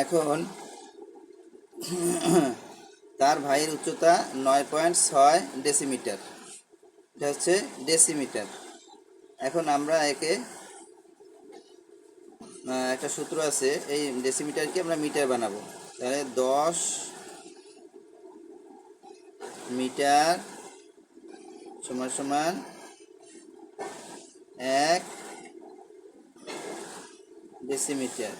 এখন তার ভাইয়ের উচ্চতা নয় পয়েন্ট ছয় ডেসিমিটার। এটা হচ্ছে ডেসিমিটার। এখন আমরা একে একটা সূত্র আছে, এই ডেসিমিটারকে আমরা মিটার বানাবো। তাহলে দশ মিটার সমান সমান এক ডেসিমিটার।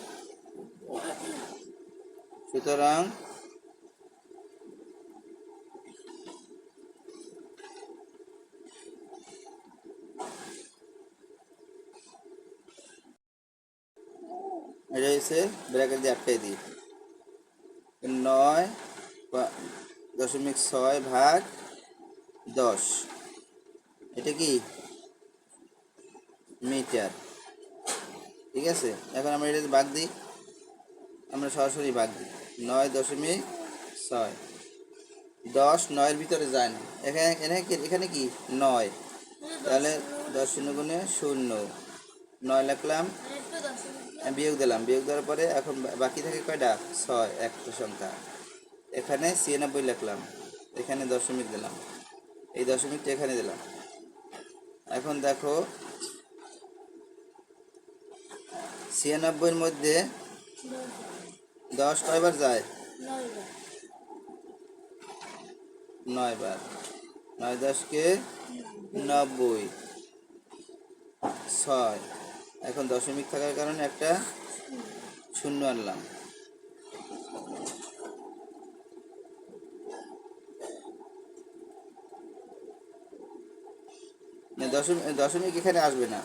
সুতরাং এটা হচ্ছে ব্র্যাকেট দিয়ে আটকাই নয় দশমিক ছয় ভাগ দশ। এটা কি? মিটার। ঠিক আছে? এখন আমরা এটা দিই। আমরা সরাসরি ভাগ দিই। নয় দশমিক ছয়। দশ নয়ের ভিতরে যায় না এখানে এখানে এখানে কি? নয়। তাহলে দশ শূন্য গুণে শূন্য। নয় লিখলাম। বিয়োগ দিলাম। বিয়োগ দেওয়ার পরে এখন বাকি থাকে কয়টা? ছয়, একটা সংখ্যা। এখানে ছিয়ানব্বই লিখলাম। এখানে দশমিক দিলাম। এই দশমিকটা এখানে দিলাম। এখন দেখো, ছিয়ানব্বইয়ের মধ্যে দশ কয়বার যায়? নয় বার নয় দশকে নব্বই। ছয়। এখন দশমিক থাকার কারণে একটা শূন্য আনলাম। দশমিক দশমিক এখানে আসবে না।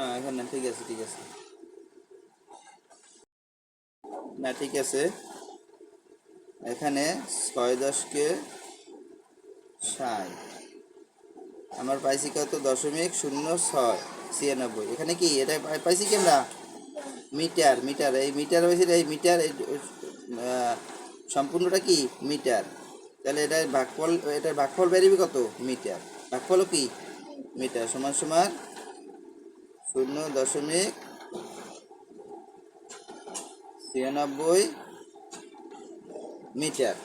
হ্যাঁ এখানে ঠিক আছে ঠিক আছে। না, ঠিক আছে। এখানে ছয় দশকে ষাট। আমার পাইছি কত? দশমিক শূন্য ছয়, ছিয়ানব্বই। এখানে কি? এটা পাই- পাইছি কি আমরা? Metre metre. এই মিটার হয়েছে এই মিটার সম্পূর্ণটা কি? মিটার। তাহলে এটার ভাগফল এটার ভাগফল বেরিয়ে কত? মিটার। ভাগফলও কি? মিটার। সমান সমান শূন্য দশমিক ছিয়ানব্বই মিটার।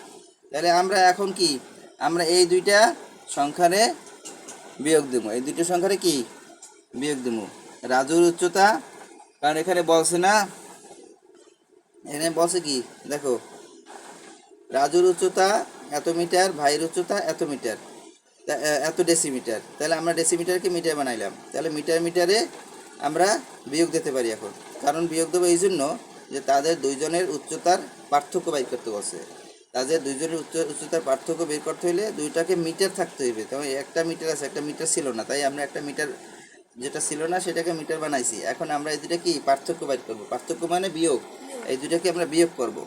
তাহলে আমরা এখন কি? আমরা এই দুইটা সংখ্যারে বিয়োগ দেবো। এই দুইটা সংখ্যারে কি? বিয়োগ দেবো। রাজুর উচ্চতা, কারণ এখানে বলছে না, এখানে বলছে কি? দেখো, রাজুর উচ্চতা এত মিটার, ভাইয়ের উচ্চতা এত মিটার এত ডেসিমিটার। তাহলে আমরা ডেসিমিটারকে মিটার বানাইলাম। তাহলে মিটার মিটারে আমরা বিয়োগ দিতে পারি এখন। কারণ বিয়োগ দেবো এই জন্য যে তাদের দুইজনের উচ্চতার পার্থক্য বাইর করতে বলছে। তাদের দুইজনের উচ্চ, উচ্চতার পার্থক্য বের করতে হলে দুইটাকে মিটার থাকতে হইবে। তবে একটা মিটার আছে, একটা মিটার ছিল না। তাই আমরা একটা মিটার যেটা ছিল না, সেটাকে মিটার বানাইছি। এখন আমরা এই দুটা কি? পার্থক্য বাইর করব। পার্থক্য মানে বিয়োগ। এই দুটাকে আমরা বিয়োগ করব।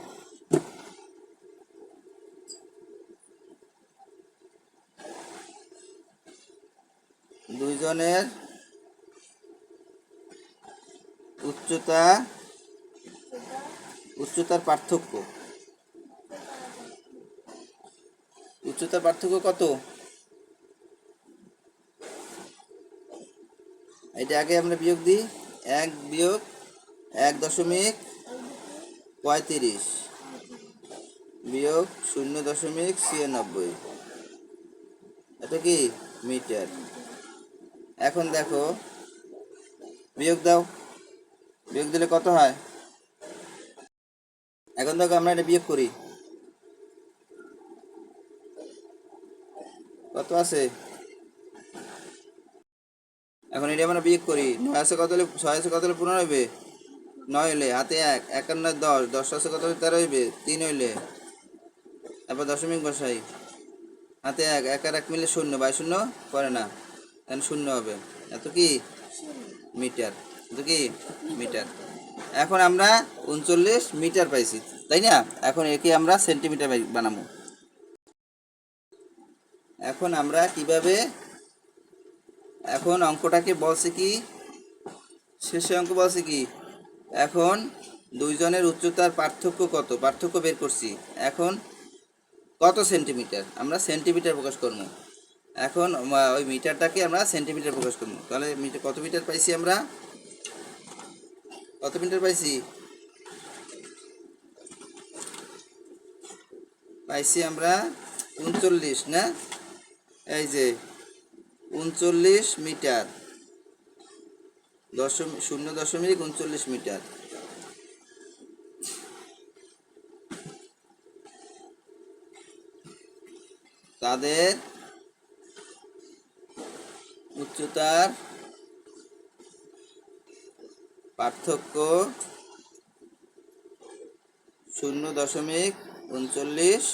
দুইজনের উচ্চতা, উচ্চতার পার্থক্য। উচ্চতার পার্থক্য কত? এটা আগে আমরা বিয়োগ দিই। এক বিয়োগ এক দশমিক পঁয়ত্রিশ বিয়োগ শূন্য দশমিক ছিয়ানব্বই। এটা কি? মিটার। এখন দেখো, বিয়োগ দাও। বিয়োগ দিলে কত হয়? এখন দেখো আমরা এটা বিয়োগ করি। কত আছে? এখন এটা আমরা বিয়োগ করি। নয় আছে কত হলে, ছয় আছে কত হলে পনেরো হইবে? নয় হইলে, হাতে এক। একান্ন দশ। দশ আছে কত হলে তেরো হইবে? তিন হইলে। তারপর দশমিক বসাই। হাতে এক। এক আর এক মিলে শূন্য। বাই শূন্য? করে না। এখন শূন্য হবে। এত কি? মিটার। কি মিটার? এখন আমরা উনচল্লিশ মিটার পাইছি, তাই না? এখন একে আমরা সেন্টিমিটার বানাবো। এখন আমরা কীভাবে এখন অঙ্কটাকে বলছে কি? শেষে অঙ্ক বলছে কি? এখন দুইজনের উচ্চতার পার্থক্য কত? পার্থক্য বের করছি। এখন কত সেন্টিমিটার? আমরা সেন্টিমিটার প্রকাশ করব। এখন ওই মিটারটাকে আমরা সেন্টিমিটার প্রকাশ করব। তাহলে মিটার কত মিটার পাইছি আমরা? কত মিটার পাইছি? পাইছি আমরা উনচল্লিশ, না? এই যে, উনচল্লিশ মিটার। দশমিক শূন্য দশমিক উনচল্লিশ মিটার। তাদের উচ্চতার পার্থক্য শূন্য দশমিক উনচল্লিশ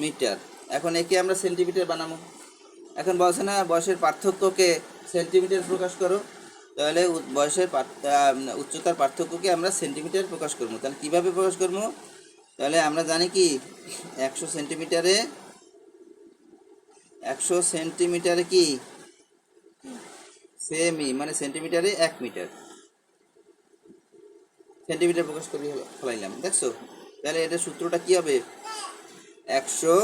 মিটার। এখন একে আমরা সেন্টিমিটার বানাবো। এখন বলছে না, বয়সের পার্থক্যকে সেন্টিমিটার প্রকাশ করো। তাহলে বয়সের উচ্চতার পার্থক্যকে আমরা সেন্টিমিটার প্রকাশ করব। তাহলে কীভাবে প্রকাশ করব? তাহলে আমরা জানি কি, একশো সেন্টিমিটারে একশো সেন্টিমিটারে কি? সেমি মানে সেন্টিমিটারে এক মিটার। সেন্টিমিটার প্রকাশ করে ফেলাইলাম দেখছ? তাহলে এটা সূত্রটা কি হবে? একশো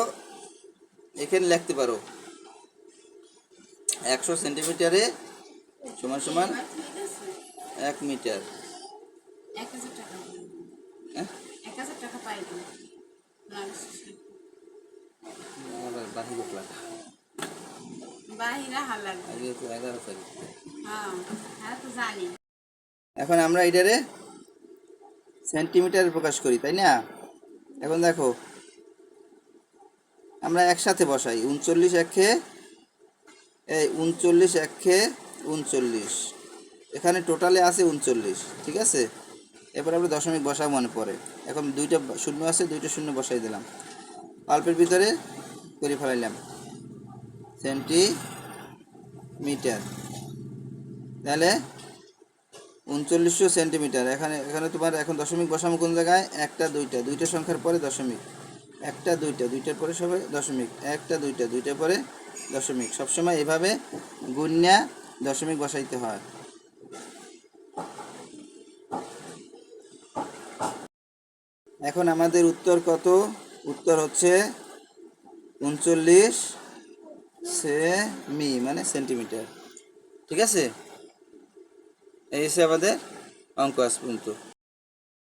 এখানে লিখতে পারো। একশো সেন্টিমিটারে সমান সমান এক মিটার। হ্যাঁ? হ্যাঁ হ্যাঁ এখন আমরা এটারে সেন্টিমিটারে প্রকাশ করি, তাই না? এখন দেখো, আমরা একসাথে বসাই, উনচল্লিশ একে, এই উনচল্লিশ একে উনচল্লিশ। এখানে টোটালে আছে উনচল্লিশ, ঠিক আছে? এবার আমরা দশমিক বসা মনে পড়ে এখন দুইটা শূন্য আছে, দুইটা শূন্য বসাই দিলাম। অল্পের ভিতরে করে ফেলাইলাম। সেন্টিমিটার। তাহলে উনচল্লিশশো সেন্টিমিটার। এখানে এখানে তোমার এখন দশমিক বসাবো কোন জায়গায়? একটা, দুইটা। দুইটা সংখ্যার পরে দশমিক। একটা, দুইটা। দুইটার পরে সবাই দশমিক। একটা, দুইটা। দুইটার পরে দশমিক। সবসময় এভাবে গুণ্যা দশমিক বসাইতে হয়। এখন আমাদের উত্তর কত? উত্তর হচ্ছে উনচল্লিশ সেমি মানে সেন্টিমিটার। ঠিক আছে? এই হচ্ছে আমাদের অঙ্ক আজ পর্যন্ত